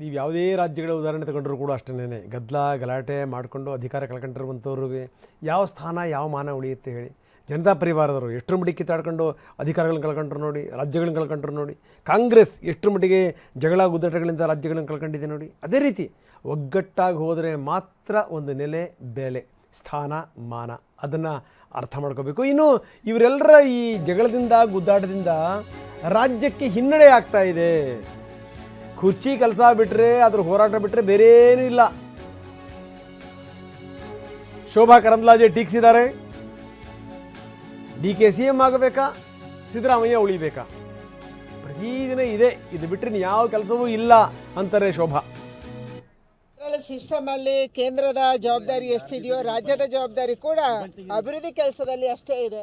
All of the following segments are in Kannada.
ನೀವು ಯಾವುದೇ ರಾಜ್ಯಗಳ ಉದಾಹರಣೆ ತಗೊಂಡ್ರು ಕೂಡ ಅಷ್ಟೇ ಗದ್ದಲ, ಗಲಾಟೆ ಮಾಡಿಕೊಂಡು ಅಧಿಕಾರ ಕಳ್ಕೊಂಡಿರುವಂಥವ್ರಿಗೆ ಯಾವ ಸ್ಥಾನ, ಯಾವ ಮಾನ ಉಳಿಯುತ್ತೆ ಹೇಳಿ. ಜನತಾ ಪರಿವಾರದವರು ಎಷ್ಟರ ಮಟ್ಟಿಗೆ ಕಿತ್ತಾಡ್ಕೊಂಡು ಅಧಿಕಾರಗಳನ್ನ ಕಳ್ಕೊಂಡ್ರು ನೋಡಿ, ರಾಜ್ಯಗಳನ್ನ ಕಳ್ಕೊಂಡ್ರು ನೋಡಿ, ಕಾಂಗ್ರೆಸ್ ಎಷ್ಟರ ಮಟ್ಟಿಗೆ ಜಗಳ, ಗುದ್ದಾಟಗಳಿಂದ ರಾಜ್ಯಗಳನ್ನ ಕಳ್ಕೊಂಡಿದೆ ನೋಡಿ. ಅದೇ ರೀತಿ ಒಗ್ಗಟ್ಟಾಗಿ ಹೋದರೆ ಮಾತ್ರ ಒಂದು ನೆಲೆ, ಬೆಲೆ, ಸ್ಥಾನ, ಮಾನ. ಅದನ್ನು ಅರ್ಥ ಮಾಡ್ಕೋಬೇಕು. ಇನ್ನು ಇವರೆಲ್ಲರ ಈ ಜಗಳದಿಂದ, ಗುದ್ದಾಟದಿಂದ ರಾಜ್ಯಕ್ಕೆ ಹಿನ್ನಡೆ ಆಗ್ತಾ ಇದೆ. ಕುರ್ಚಿ ಕೆಲಸ ಬಿಟ್ಟರೆ ಅದ್ರ ಹೋರಾಟ ಬಿಟ್ಟರೆ ಬೇರೇನೂ ಇಲ್ಲ. ಶೋಭಾ ಕರಂದ್ಲಾಜೆ ಟೀಕಿಸಿದ್ದಾರೆ. ಡಿ ಕೆ ಸಿ ಎಂ ಆಗಬೇಕಾ? ಸಿದ್ದರಾಮಯ್ಯ ಉಳಿಬೇಕಾ? ಪ್ರತಿದಿನ ಇದೆ, ಇದು ಬಿಟ್ಟರೆ ಯಾವ ಕೆಲಸವೂ ಇಲ್ಲ, ಅಂತಾರೆ ಶೋಭಾ. ಸಿಸ್ಟಮ್ ಅಲ್ಲಿ ಕೇಂದ್ರದ ಜವಾಬ್ದಾರಿ ಎಷ್ಟಿದೆಯೋ, ರಾಜ್ಯದ ಜವಾಬ್ದಾರಿ ಕೂಡ ಅಭಿವೃದ್ಧಿ ಕೆಲಸದಲ್ಲಿ ಅಷ್ಟೇ ಇದೆ.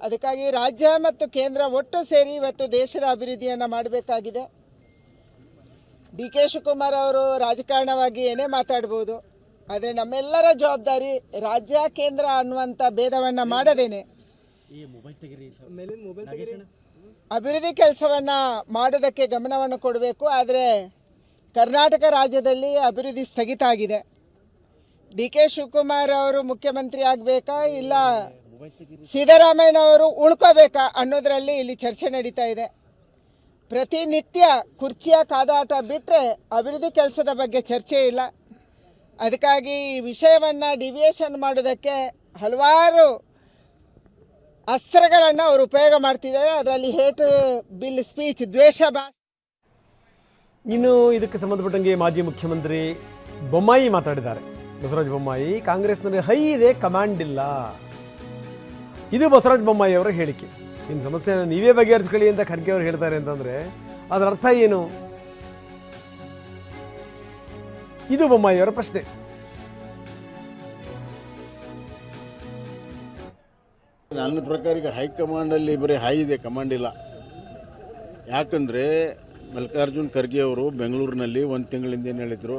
ಅದಕ್ಕಾಗಿ ರಾಜ್ಯ ಮತ್ತು ಕೇಂದ್ರ ಒಟ್ಟು ಸೇರಿ ಇವತ್ತು ದೇಶದ ಅಭಿವೃದ್ಧಿಯನ್ನು ಮಾಡಬೇಕಾಗಿದೆ. ಡಿ ಕೆ ಶಿವಕುಮಾರ್ ಅವರು ರಾಜಕಾರಣವಾಗಿ ಏನೇ ಮಾತಾಡ್ಬೋದು ಆದರೆ ನಮ್ಮೆಲ್ಲರ ಜವಾಬ್ದಾರಿ ರಾಜ್ಯ ಕೇಂದ್ರ ಅನ್ನುವಂಥ ಭೇದವನ್ನು ಮಾಡದೇನೆ. ಅಭಿವೃದ್ಧಿ ಕೆಲಸವನ್ನು ಮಾಡೋದಕ್ಕೆ ಗಮನವನ್ನು ಕೊಡಬೇಕು ಆದರೆ ಕರ್ನಾಟಕ ರಾಜ್ಯದಲ್ಲಿ ಅಭಿವೃದ್ಧಿ ಸ್ಥಗಿತ ಆಗಿದೆ. ಡಿ ಕೆ ಶಿವಕುಮಾರ್ ಅವರು ಮುಖ್ಯಮಂತ್ರಿ ಆಗಬೇಕಾ ಇಲ್ಲ ಸಿದ್ದರಾಮಯ್ಯನವರು ಉಳ್ಕೋಬೇಕಾ ಅನ್ನೋದರಲ್ಲಿ ಇಲ್ಲಿ ಚರ್ಚೆ ನಡೀತಾ ಇದೆ. ಪ್ರತಿನಿತ್ಯ ಕುರ್ಚಿಯ ಕಾದಾಟ ಬಿಟ್ಟರೆ ಅಭಿವೃದ್ಧಿ ಕೆಲಸದ ಬಗ್ಗೆ ಚರ್ಚೆ ಇಲ್ಲ. ಅದಕ್ಕಾಗಿ ಈ ವಿಷಯವನ್ನು ಡಿವಿಯೇಷನ್ ಮಾಡೋದಕ್ಕೆ ಹಲವಾರು ಅಸ್ತ್ರಗಳನ್ನು ಅವರು ಉಪಯೋಗ ಮಾಡ್ತಿದ್ದಾರೆ. ಅದರಲ್ಲಿ ಹೇಟ್, ಬಿಲ್ ಸ್ಪೀಚ್ ದ್ವೇಷ ಬಾ ಇನ್ನು ಇದಕ್ಕೆ ಸಂಬಂಧಪಟ್ಟಂಗೆ ಮಾಜಿ ಮುಖ್ಯಮಂತ್ರಿ ಬೊಮ್ಮಾಯಿ ಮಾತಾಡಿದ್ದಾರೆ. ಬಸವರಾಜ ಬೊಮ್ಮಾಯಿ, ಕಾಂಗ್ರೆಸ್ನಲ್ಲಿ ಹೈ ಇದೆ ಕಮಾಂಡ್ ಇಲ್ಲ. ಇದು ಬಸವರಾಜ ಬೊಮ್ಮಾಯಿ ಅವರ ಹೇಳಿಕೆ. ನಿಮ್ಮ ಸಮಸ್ಯೆನ ನೀವೇ ಬಗೆಹರಿಸ್ಕೊಳ್ಳಿ ಅಂತ ಖರ್ಗೆ ಅವರು ಹೇಳ್ತಾರೆ ಅಂತಂದರೆ, ಅದರ ಅರ್ಥ ಏನು? ಇದು ಬೊಮ್ಮಾಯಿಯವರ ಪ್ರಶ್ನೆ. ನನ್ನ ಪ್ರಕಾರ ಈಗ ಹೈಕಮಾಂಡಲ್ಲಿ ಬರೀ ಹೈ ಇದೆ, ಕಮಾಂಡ್ ಇಲ್ಲ. ಯಾಕಂದರೆ ಮಲ್ಲಿಕಾರ್ಜುನ್ ಖರ್ಗೆ ಅವರು ಬೆಂಗಳೂರಿನಲ್ಲಿ ಒಂದು ತಿಂಗಳಿಂದ ಏನು ಹೇಳಿದರು,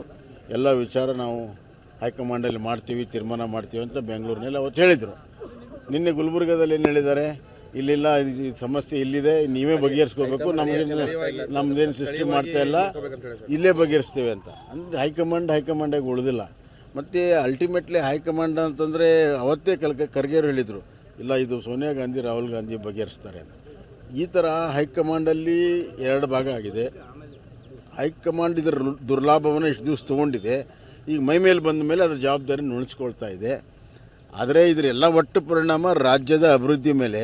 ಎಲ್ಲ ವಿಚಾರ ನಾವು ಹೈಕಮಾಂಡಲ್ಲಿ ಮಾಡ್ತೀವಿ, ತೀರ್ಮಾನ ಮಾಡ್ತೀವಿ ಅಂತ ಬೆಂಗಳೂರಿನಲ್ಲಿ ಅವತ್ತು ಹೇಳಿದರು. ನಿನ್ನೆ ಗುಲ್ಬರ್ಗದಲ್ಲಿ ಏನು ಹೇಳಿದ್ದಾರೆ? ಇಲ್ಲಿಲ್ಲ ಈ ಸಮಸ್ಯೆ ಇಲ್ಲಿದೆ ನೀವೇ ಬಗೆಹರಿಸ್ಕೋಬೇಕು. ನಮಗೆ ನಮ್ದೇನು ಸೃಷ್ಟಿ ಮಾಡ್ತಾ ಇಲ್ಲ. ಇಲ್ಲೇ ಬಗೆಹರಿಸ್ತೇವೆ ಅಂತ. ಅಂದರೆ ಹೈಕಮಾಂಡ್ ಹೈಕಮಾಂಡಾಗಿ ಉಳಿದಿಲ್ಲ. ಮತ್ತು ಅಲ್ಟಿಮೇಟ್ಲಿ ಹೈಕಮಾಂಡ್ ಅಂತಂದರೆ ಅವತ್ತೇ ಕಲ್ಕ ಖರ್ಗೆಯವರು ಹೇಳಿದರು. ಇಲ್ಲ ಇದು ಸೋನಿಯಾ ಗಾಂಧಿ ರಾಹುಲ್ ಗಾಂಧಿ ಬಗೆಹರಿಸ್ತಾರೆ ಅಂತ. ಈ ಥರ ಹೈಕಮಾಂಡಲ್ಲಿ ಎರಡು ಭಾಗ ಆಗಿದೆ. ಹೈಕಮಾಂಡ್ ಇದರ ದುರ್ಲಾಭವನ್ನು ಇಷ್ಟು ದಿವಸ ತೊಗೊಂಡಿದೆ. ಈಗ ಮೈ ಮೇಲೆ ಬಂದ ಮೇಲೆ ಅದರ ಜವಾಬ್ದಾರಿ ನುಣಿಸ್ಕೊಳ್ತಾ ಇದೆ. ಆದರೆ ಇದರ ಎಲ್ಲ ಒಟ್ಟು ಪರಿಣಾಮ ರಾಜ್ಯದ ಅಭಿವೃದ್ಧಿ ಮೇಲೆ.